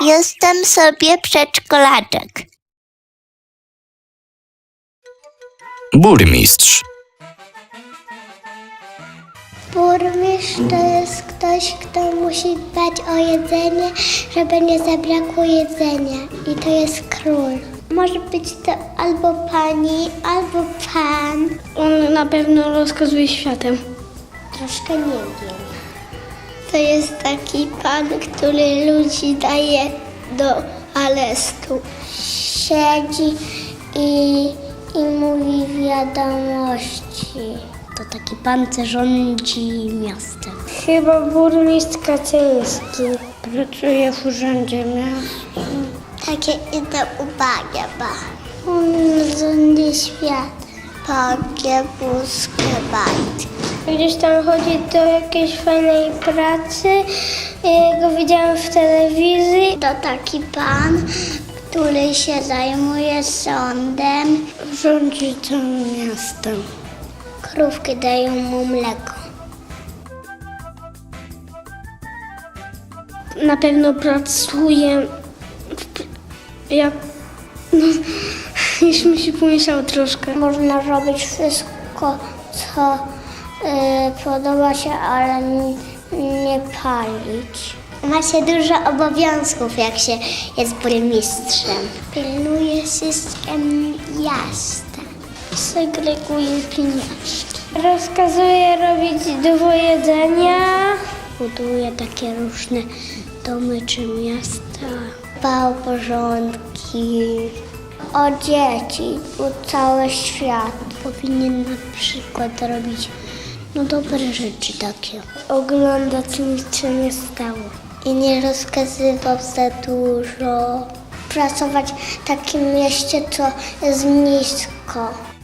Jestem sobie przedszkolaczek. Burmistrz. Burmistrz to jest ktoś, kto musi dbać o jedzenie, żeby nie zabrakło jedzenia. I to jest król. Może być to albo pani, albo pan. On na pewno rozkazuje światem. Troszkę nie wiem. To jest taki pan, który ludzi daje do arestu. Siedzi i, i mówi wiadomości. To taki pan, co rządzi miastem. Chyba burmistrz Kaczyński. Pracuje w urzędzie miasta. Takie idę uwagę, ba. On rządzi świat. Takie puskie bajki. Gdzieś tam chodzi do jakiejś fajnej pracy. Ja go widziałam w telewizji. To taki pan, który się zajmuje sądem. Rządzi całym miastem. Krówki dają mu mleko. Na pewno pracuje jak... No, już mi się pomieszało troszkę. Można robić wszystko, co podoba się, ale nie palić. Ma się dużo obowiązków, jak się jest burmistrzem. Pilnuje system miasta. Segreguje pieniążki. Rozkazuje robić dużo jedzenia. Buduje takie różne domy czy miasta. Dba o porządki. O dzieci, o cały świat. Powinien na przykład robić no dobre rzeczy takie. Ogląda, co nic się nie stało. I nie rozkazywał za dużo. Pracować w takim mieście, co jest nisko.